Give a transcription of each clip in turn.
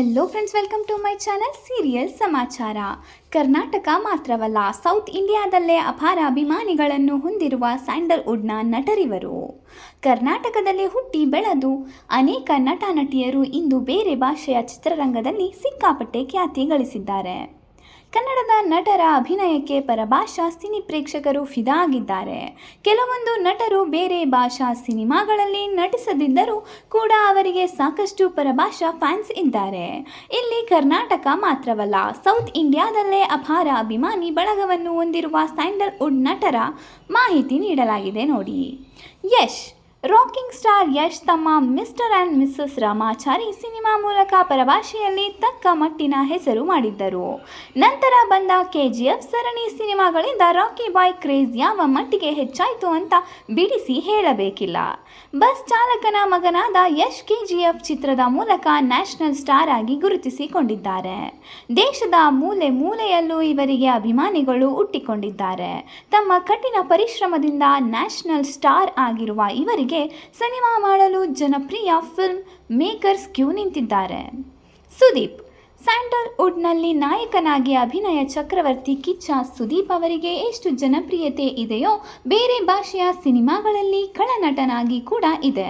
Hello friends welcome to my channel serial ಸಮಾಚಾರ ಕರ್ನಾಟಕ ಮಾತ್ರವಲ್ಲ south ಇಂಡಿಯಾದಲ್ಲೇ ಅಪಾರ ಅಭಿಮಾನಿಗಳನ್ನು ಹೊಂದಿರುವ ಸ್ಯಾಂಡಲ್ವುಡ್ನ ನಟರಿವರು. ಕರ್ನಾಟಕದಲ್ಲಿ ಹುಟ್ಟಿ ಬೆಳೆದು ಅನೇಕ ನಟ ನಟಿಯರು ಇಂದು ಬೇರೆ ಭಾಷೆಯ ಚಿತ್ರರಂಗದಲ್ಲಿ ಸಿಕ್ಕಾಪಟ್ಟೆ ಖ್ಯಾತಿ ಗಳಿಸಿದ್ದಾರೆ. ಕನ್ನಡದ ನಟರ ಅಭಿನಯಕ್ಕೆ ಪರಭಾಷಾ ಸಿನಿ ಪ್ರೇಕ್ಷಕರು ಫಿದಾ ಆಗಿದ್ದಾರೆ ಕೆಲವೊಂದು ನಟರು ಬೇರೆ ಭಾಷಾ ಸಿನಿಮಾಗಳಲ್ಲಿ ನಟಿಸದಿದ್ದರೂ ಕೂಡ ಅವರಿಗೆ ಸಾಕಷ್ಟು ಪರಭಾಷಾ ಫ್ಯಾನ್ಸ್ ಇದ್ದಾರೆ. ಇಲ್ಲಿ ಕರ್ನಾಟಕ ಮಾತ್ರವಲ್ಲ, ಸೌತ್ ಇಂಡಿಯಾದಲ್ಲೇ ಅಪಾರ ಅಭಿಮಾನಿ ಬಳಗವನ್ನು ಹೊಂದಿರುವ ಸ್ಯಾಂಡಲ್ವುಡ್ ನಟರ ಮಾಹಿತಿ ನೀಡಲಾಗಿದೆ ನೋಡಿ. ಯಶ್ ರಾಕಿಂಗ್ ಸ್ಟಾರ್ ಯಶ್ ತಮ್ಮ Mr and Mrs Ramachari cinema ಮೂಲಕ ಪರಭಾಷೆಯಲ್ಲಿ ತಕ್ಕ ಮಟ್ಟಿನ ಹೆಸರು ಮಾಡಿದ್ದರು. ನಂತರ ಬಂದ ಕೆ ಜಿ ಎಫ್ ಸರಣಿ ಸಿನಿಮಾಗಳಿಂದ ರಾಕಿ ಬಾಯ್ ಕ್ರೇಜ್ ಯಾವ ಮಟ್ಟಿಗೆ ಹೆಚ್ಚಾಯಿತು ಅಂತ ಬಿಡಿಸಿ ಹೇಳಬೇಕಿಲ್ಲ. ಬಸ್ ಚಾಲಕನ ಮಗನಾದ ಯಶ್ ಕೆ ಜಿ ಎಫ್ ಚಿತ್ರದ ಮೂಲಕ ನ್ಯಾಷನಲ್ ಸ್ಟಾರ್ ಆಗಿ ಗುರುತಿಸಿಕೊಂಡಿದ್ದಾರೆ. ದೇಶದ ಮೂಲೆ ಮೂಲೆಯಲ್ಲೂ ಇವರಿಗೆ ಅಭಿಮಾನಿಗಳು ಹುಟ್ಟಿಕೊಂಡಿದ್ದಾರೆ. ತಮ್ಮ ಕಠಿಣ ಪರಿಶ್ರಮದಿಂದ ನ್ಯಾಷನಲ್ ಸ್ಟಾರ್ ಆಗಿರುವ ಇವರಿಗೆ ಸಿನಿಮಾ ಮಾಡಲು ಜನಪ್ರಿಯ ಫಿಲ್ಮ್ ಮೇಕರ್ಸ್ ಕ್ಯೂ ನಿಂತಿದ್ದಾರೆ. ಸುದೀಪ್ ಸ್ಯಾಂಡಲ್ವುಡ್ನಲ್ಲಿ ನಾಯಕನಾಗಿ ಅಭಿನಯ ಚಕ್ರವರ್ತಿ ಕಿಚ್ಚ ಸುದೀಪ್ ಅವರಿಗೆ ಎಷ್ಟು ಜನಪ್ರಿಯತೆ ಇದೆಯೋ ಬೇರೆ ಭಾಷೆಯ ಸಿನಿಮಾಗಳಲ್ಲಿ ಖಳನಟನಾಗಿ ಕೂಡ ಇದೆ.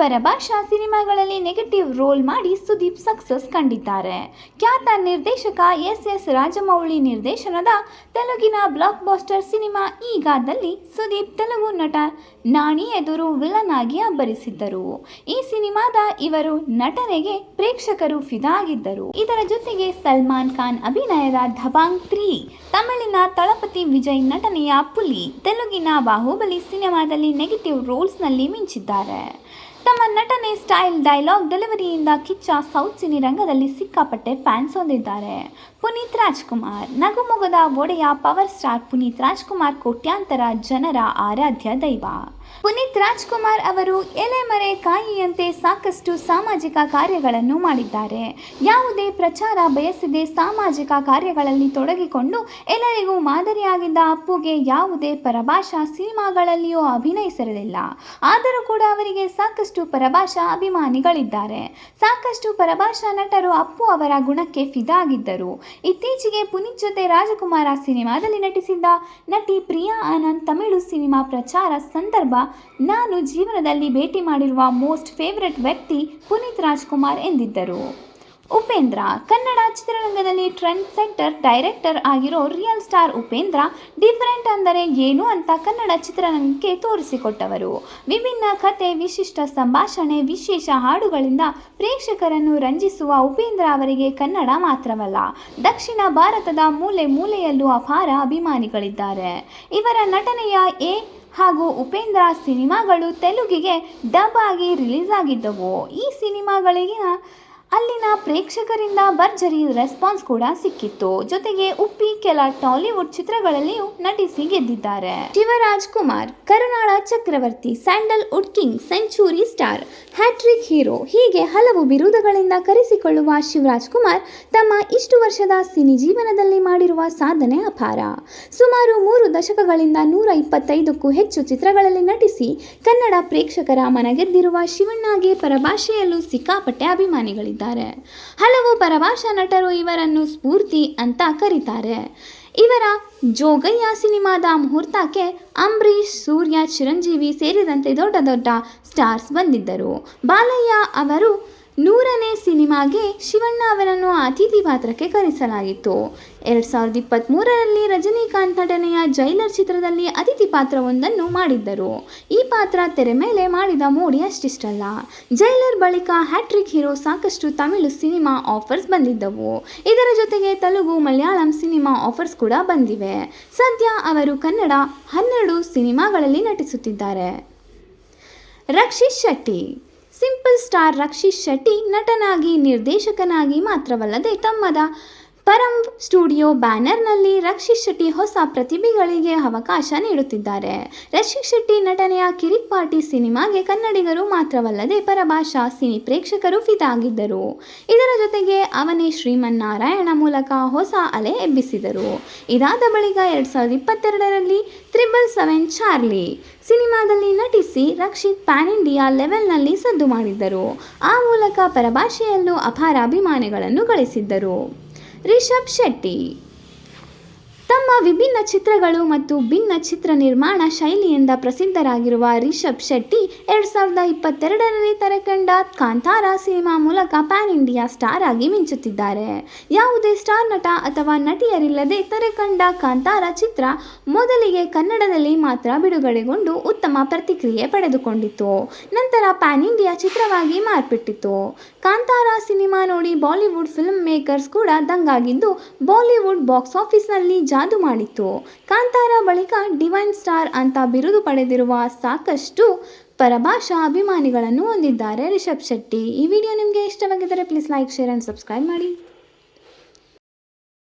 ಪರಭಾಷಾ ಸಿನಿಮಾಗಳಲ್ಲಿ ನೆಗೆಟಿವ್ ರೋಲ್ ಮಾಡಿ ಸುದೀಪ್ ಸಕ್ಸಸ್ ಕಂಡಿದ್ದಾರೆ. ಖ್ಯಾತ ನಿರ್ದೇಶಕ ಎಸ್ ಎಸ್ ರಾಜಮೌಳಿ ನಿರ್ದೇಶನದ ತೆಲುಗಿನ ಬ್ಲಾಕ್ ಬಾಸ್ಟರ್ ಸಿನಿಮಾ ಈಗಾದಲ್ಲಿ ಸುದೀಪ್ ತೆಲುಗು ನಟ ನಾಣಿ ಎದುರು ವಿಲನ್ ಆಗಿ ಅಬ್ಬರಿಸಿದ್ದರು. ಈ ಸಿನಿಮಾದ ಇವರು ನಟನೆಗೆ ಪ್ರೇಕ್ಷಕರು ಫಿದಾ ಆಗಿದ್ದರು ಇದರ ಜೊತೆಗೆ ಸಲ್ಮಾನ್ ಖಾನ್, ಅಭಿನಯದ ಧಬಾಂಗ್ ತ್ರೀ, ತಮಿಳಿನ ತಳಪತಿ ವಿಜಯ್ ನಟನೆಯ ಪುಲಿ, ತೆಲುಗಿನ ಬಾಹುಬಲಿ ಸಿನಿಮಾದಲ್ಲಿ ನೆಗೆಟಿವ್ ರೋಲ್ಸ್ನಲ್ಲಿ ಮಿಂಚಿದ್ದಾರೆ. ತಮ್ಮ ನಟನೆ ಸ್ಟೈಲ್ ಡೈಲಾಗ್ ಡೆಲಿವರಿಯಿಂದ ಕಿಚ್ಚ ಸೌತ್ ಸಿನಿ ರಂಗದಲ್ಲಿ ಸಿಕ್ಕಾಪಟ್ಟೆ ಫ್ಯಾನ್ಸ್ ಹೊಂದಿದ್ದಾರೆ. ಪುನೀತ್ ರಾಜ್ಕುಮಾರ್ ನಗುಮೊಗದ ಒಡೆಯ ಪವರ್ ಸ್ಟಾರ್ ಪುನೀತ್ ರಾಜ್ಕುಮಾರ್ ಕೋಟ್ಯಾಂತರ ಜನರ ಆರಾಧ್ಯ ದೈವ. ಪುನೀತ್ ರಾಜ್ಕುಮಾರ್ ಅವರು ಎಲೆಮರೆ ಕಾಯಿಯಂತೆ ಸಾಕಷ್ಟು ಸಾಮಾಜಿಕ ಕಾರ್ಯಗಳನ್ನು ಮಾಡಿದ್ದಾರೆ. ಯಾವುದೇ ಪ್ರಚಾರ ಬಯಸದೆ ಸಾಮಾಜಿಕ ಕಾರ್ಯಗಳಲ್ಲಿ ತೊಡಗಿಕೊಂಡು ಎಲ್ಲರಿಗೂ ಮಾದರಿಯಾಗಿದ್ದ ಅಪ್ಪುಗೆ ಯಾವುದೇ ಪರಭಾಷಾ ಸಿನಿಮಾಗಳಲ್ಲಿಯೂ ಅಭಿನಯಿಸಿರಲಿಲ್ಲ. ಆದರೂ ಕೂಡ ಅವರಿಗೆ ಸಾಕಷ್ಟು ಪರಭಾಷಾ ಅಭಿಮಾನಿಗಳಿದ್ದಾರೆ. ಸಾಕಷ್ಟು ಪರಭಾಷಾ ನಟರು ಅಪ್ಪು ಅವರ ಗುಣಕ್ಕೆ ಫಿದಾಗಿದ್ದರು. ಇತ್ತೀಚೆಗೆ ಪುನೀತ್ ಜೊತೆ ರಾಜಕುಮಾರ ಸಿನಿಮಾದಲ್ಲಿ ನಟಿಸಿದ್ದ ನಟಿ ಪ್ರಿಯಾ ಆನಂದ್ ತಮಿಳು ಸಿನಿಮಾ ಪ್ರಚಾರ ಸಂದರ್ಭ ನಾನು ಜೀವನದಲ್ಲಿ ಭೇಟಿ ಮಾಡಿರುವ ಮೋಸ್ಟ್ ಫೇವರೆಟ್ ವ್ಯಕ್ತಿ ಪುನೀತ್ ರಾಜ್ಕುಮಾರ್ ಎಂದಿದ್ದರು. ಉಪೇಂದ್ರ, ಕನ್ನಡ ಚಿತ್ರರಂಗದಲ್ಲಿ ಟ್ರೆಂಡ್ ಸೆಟ್ಟರ್ ಡೈರೆಕ್ಟರ್ ಆಗಿರೋ ರಿಯಲ್ ಸ್ಟಾರ್ ಉಪೇಂದ್ರ ಡಿಫರೆಂಟ್ ಅಂದರೆ ಏನು ಅಂತ ಕನ್ನಡ ಚಿತ್ರರಂಗಕ್ಕೆ ತೋರಿಸಿಕೊಟ್ಟವರು. ವಿಭಿನ್ನ ಕತೆ ವಿಶಿಷ್ಟ ಸಂಭಾಷಣೆ, ವಿಶೇಷ ಹಾಡುಗಳಿಂದ ಪ್ರೇಕ್ಷಕರನ್ನು ರಂಜಿಸುವ ಉಪೇಂದ್ರ ಅವರಿಗೆ ಕನ್ನಡ ಮಾತ್ರವಲ್ಲ, ದಕ್ಷಿಣ ಭಾರತದ ಮೂಲೆ ಮೂಲೆಯಲ್ಲೂ ಅಪಾರ ಅಭಿಮಾನಿಗಳಿದ್ದಾರೆ. ಇವರ ನಟನೆಯ ಎ ಹಾಗೂ ಉಪೇಂದ್ರ ಸಿನಿಮಾಗಳು ತೆಲುಗಿಗೆ ಡಬ್ ಆಗಿ ರಿಲೀಸ್ ಆಗಿದ್ದವು. ಈ ಸಿನಿಮಾಗಳಿಗಿನ ಅಲ್ಲಿನ ಪ್ರೇಕ್ಷಕರಿಂದ ಭರ್ಜರಿ ರೆಸ್ಪಾನ್ಸ್ ಕೂಡ ಸಿಕ್ಕಿತ್ತು. ಜೊತೆಗೆ ಉಪ್ಪಿ ಕೆಲ ಟಾಲಿವುಡ್ ಚಿತ್ರಗಳಲ್ಲಿಯೂ ನಟಿಸಿ ಗೆದ್ದಿದ್ದಾರೆ. ಶಿವರಾಜ್ ಕುಮಾರ್ ಕರುನಾಡ ಚಕ್ರವರ್ತಿ Sandalwood king, century star hattrick hero. ಹೀಗೆ ಹಲವು ಬಿರುದುಗಳಿಂದ ಕರೆಸಿಕೊಳ್ಳುವ ಶಿವರಾಜ್ ಕುಮಾರ್ ತಮ್ಮ ಇಷ್ಟು ವರ್ಷದ ಸಿನಿ ಜೀವನದಲ್ಲಿ ಮಾಡಿರುವ ಸಾಧನೆ ಅಪಾರ. ಸುಮಾರು ಮೂರು ದಶಕಗಳಿಂದ ನೂರ ಇಪ್ಪತ್ತೈದಕ್ಕೂ ಹೆಚ್ಚು ಚಿತ್ರಗಳಲ್ಲಿ ನಟಿಸಿ ಕನ್ನಡ ಪ್ರೇಕ್ಷಕರ ಮನಗೆದ್ದಿರುವ ಶಿವಣ್ಣಗೆ ಪರಭಾಷೆಯಲ್ಲೂ ಸಿಕ್ಕಾಪಟ್ಟೆ ಅಭಿಮಾನಿಗಳಿದ್ದಾರೆ. ಹಲವು ಪರಭಾಷಾ ನಟರು ಇವರನ್ನು ಸ್ಫೂರ್ತಿ ಅಂತ ಕರೀತಾರೆ. ಇವರ ಜೋಗಯ್ಯ ಸಿನಿಮಾದ ಮುಹೂರ್ತಕ್ಕೆ ಅಂಬರೀಷ್ ಸೂರ್ಯ ಚಿರಂಜೀವಿ ಸೇರಿದಂತೆ ದೊಡ್ಡ ದೊಡ್ಡ ಸ್ಟಾರ್ಸ್ ಬಂದಿದ್ದರು. ಬಾಲಯ್ಯ ಅವರು ನೂರನೇ ಸಿನಿಮಾಗೆ ಶಿವಣ್ಣ ಅವರನ್ನು ಅತಿಥಿ ಪಾತ್ರಕ್ಕೆ ಕರೆಸಲಾಗಿತ್ತು ಎರಡು ಸಾವಿರದ ಇಪ್ಪತ್ತ್ಮೂರರಲ್ಲಿ ರಜನಿಕಾಂತ್ ನಟನೆಯ ಜೈಲರ್ ಚಿತ್ರದಲ್ಲಿ ಅತಿಥಿ ಪಾತ್ರವೊಂದನ್ನು ಮಾಡಿದ್ದರು. ಈ ಪಾತ್ರ ತೆರೆ ಮೇಲೆ ಮಾಡಿದ ಮೋಡಿ ಅಷ್ಟಿಷ್ಟಲ್ಲ. ಜೈಲರ್ ಬಳಿಕ ಹ್ಯಾಟ್ರಿಕ್ ಹೀರೋ ಸಾಕಷ್ಟು ತಮಿಳು ಸಿನಿಮಾ ಆಫರ್ಸ್ ಬಂದಿದ್ದವು. ಇದರ ಜೊತೆಗೆ ತೆಲುಗು ಮಲಯಾಳಂ ಸಿನಿಮಾ ಆಫರ್ಸ್ ಕೂಡ ಬಂದಿವೆ. ಸದ್ಯ ಅವರು ಕನ್ನಡ ಹನ್ನೆರಡು ಸಿನಿಮಾಗಳಲ್ಲಿ ನಟಿಸುತ್ತಿದ್ದಾರೆ. ರಕ್ಷಿತ್ ಶೆಟ್ಟಿ ಸಿಂಪಲ್ ಸ್ಟಾರ್ ರಕ್ಷಿತ್ ಶೆಟ್ಟಿ ನಟನಾಗಿ ನಿರ್ದೇಶಕನಾಗಿ ಮಾತ್ರವಲ್ಲದೆ ತಮ್ಮದ ಪರಂ ಸ್ಟುಡಿಯೋ ಬ್ಯಾನರ್ನಲ್ಲಿ ರಕ್ಷಿತ್ ಶೆಟ್ಟಿ ಹೊಸ ಪ್ರತಿಭೆಗಳಿಗೆ ಅವಕಾಶ ನೀಡುತ್ತಿದ್ದಾರೆ. ರಕ್ಷಿತ್ ಶೆಟ್ಟಿ ನಟನೆಯ ಕಿರಿಕ್ ಪಾರ್ಟಿ ಸಿನಿಮಾಗೆ ಕನ್ನಡಿಗರು ಮಾತ್ರವಲ್ಲದೆ ಪರಭಾಷಾ ಸಿನಿ ಪ್ರೇಕ್ಷಕರು ಫಿದಾಗಿದ್ದರು. ಇದರ ಜೊತೆಗೆ ಅವನೇ ಶ್ರೀಮನ್ನಾರಾಯಣ ಮೂಲಕ ಹೊಸ ಅಲೆ ಎಬ್ಬಿಸಿದರು. ಇದಾದ ಬಳಿಕ ಎರಡು ಸಾವಿರದ ಇಪ್ಪತ್ತೆರಡರಲ್ಲಿ ತ್ರಿಬಲ್ ಸೆವೆನ್ ಚಾರ್ಲಿ ಸಿನಿಮಾದಲ್ಲಿ ನಟಿಸಿ ರಕ್ಷಿತ್ ಪ್ಯಾನ್ ಇಂಡಿಯಾ ಲೆವೆಲ್ನಲ್ಲಿ ಸದ್ದು ಮಾಡಿದ್ದರು. ಆ ಮೂಲಕ ಪರಭಾಷೆಯಲ್ಲೂ ಅಪಾರ ಅಭಿಮಾನಿಗಳನ್ನು ಗಳಿಸಿದ್ದರು. ರಿಷಬ್ ಶೆಟ್ಟಿ ವಿಭಿನ್ನ ಚಿತ್ರಗಳು ಮತ್ತು ಭಿನ್ನ ಚಿತ್ರ ನಿರ್ಮಾಣ ಶೈಲಿಯಿಂದ ಪ್ರಸಿದ್ಧರಾಗಿರುವ ರಿಷಬ್ ಶೆಟ್ಟಿ ಎರಡು ಸಾವಿರದ ಇಪ್ಪತ್ತೆರಡರಲ್ಲಿ ತೆರೆಕಂಡ ಕಾಂತಾರ ಸಿನಿಮಾ ಮೂಲಕ ಪ್ಯಾನ್ ಇಂಡಿಯಾ ಸ್ಟಾರ್ ಆಗಿ ಮಿಂಚುತ್ತಿದ್ದಾರೆ. ಯಾವುದೇ ಸ್ಟಾರ್ ನಟ ಅಥವಾ ನಟಿಯರಿಲ್ಲದೆ ತೆರೆಕಂಡ ಕಾಂತಾರ ಚಿತ್ರ ಮೊದಲಿಗೆ ಕನ್ನಡದಲ್ಲಿ ಮಾತ್ರ ಬಿಡುಗಡೆಗೊಂಡು ಉತ್ತಮ ಪ್ರತಿಕ್ರಿಯೆ ಪಡೆದುಕೊಂಡಿತು ನಂತರ ಪ್ಯಾನ್ ಇಂಡಿಯಾ ಚಿತ್ರವಾಗಿ ಮಾರ್ಪಟ್ಟಿತು ಕಾಂತಾರ ಸಿನಿಮಾ ನೋಡಿ ಬಾಲಿವುಡ್ ಫಿಲ್ಮ್ ಮೇಕರ್ಸ್ ಕೂಡ ದಂಗಾಗಿದ್ದು ಬಾಲಿವುಡ್ ಬಾಕ್ಸ್ ಆಫೀಸ್ನಲ್ಲಿ ಜಾದು ಮಾಡಿತ್ತು ಕಾಂತಾರ ಬಳಿಕ ಡಿವೈನ್ ಸ್ಟಾರ್ ಅಂತ ಬಿರುದು ಪಡೆದಿರುವ ಸಾಕಷ್ಟು ಪರಭಾಷಾ ಅಭಿಮಾನಿಗಳನ್ನು ಹೊಂದಿದ್ದಾರೆ ರಿಷಬ್ ಶೆಟ್ಟಿ. ಈ ವಿಡಿಯೋ ನಿಮಗೆ ಇಷ್ಟವಾಗಿದ್ದರೆ please like, share and subscribe ಮಾಡಿ.